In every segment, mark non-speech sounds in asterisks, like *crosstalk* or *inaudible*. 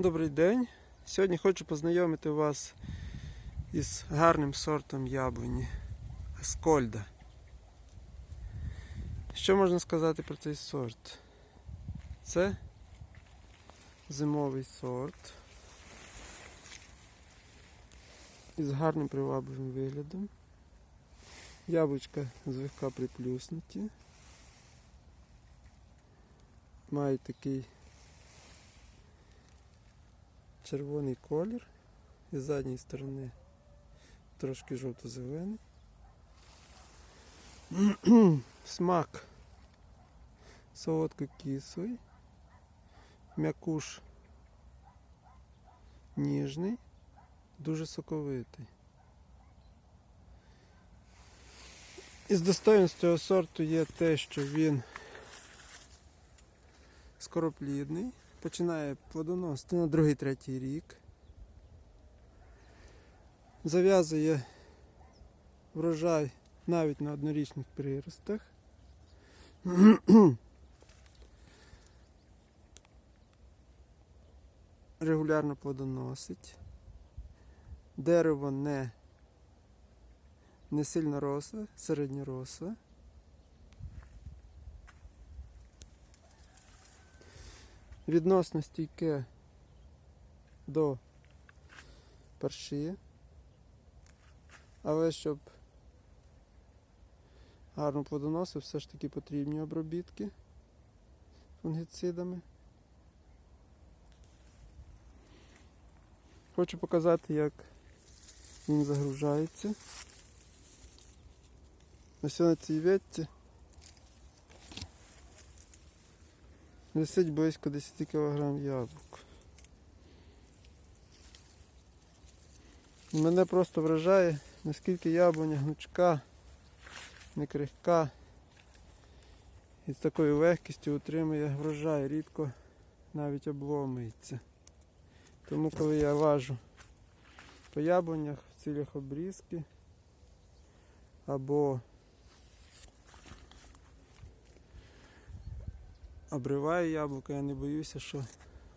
Добрий день. Сьогодні хочу познайомити вас із гарним сортом яблуні Аскольда. Що можна сказати про цей сорт? Це зимовий сорт із гарним привабливим виглядом. Яблучка злегка приплюснуті. Мають такий червоний колір і з задньої сторони трошки жовто-зелений. *clears throat* Смак солодко кислий, м'якуш ніжний, дуже соковитий. Із достоїнств цього сорту є те, що він скороплідний, починає плодоносити на другий-третій рік. Зав'язує врожай навіть на однорічних приростах. *clears throat* Регулярно плодоносить. Дерево не, не сильно росле, середньоросле. Відносно стійке до парші. Але щоб гарно плодоносив, все ж таки потрібні обробітки фунгіцидами. Хочу показати, як він загружається. Ось на цій ветці висить близько 10 кг яблук. Мене просто вражає, наскільки яблуня гнучка, не крихка і з такою легкістю утримує врожай, рідко навіть обломується. Тому коли я важу по яблунях в цілях обрізки або обриваю яблуко, я не боюся, що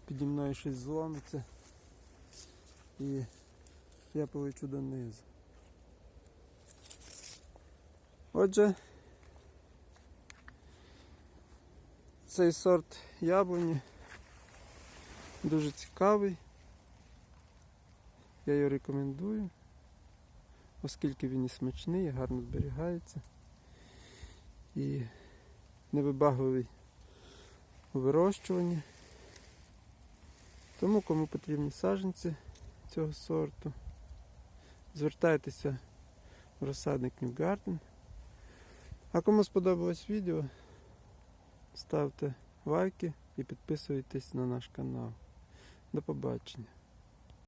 піді мною щось зломиться і я полечу донизу. Отже, цей сорт яблуні дуже цікавий. Я його рекомендую, оскільки він і смачний, і гарно зберігається і невибагливий у вирощуванні. Тому кому потрібні саджанці цього сорту, звертайтеся в розсадник New Garden. А кому сподобалось відео, ставте лайки і підписуйтесь на наш канал. До побачення.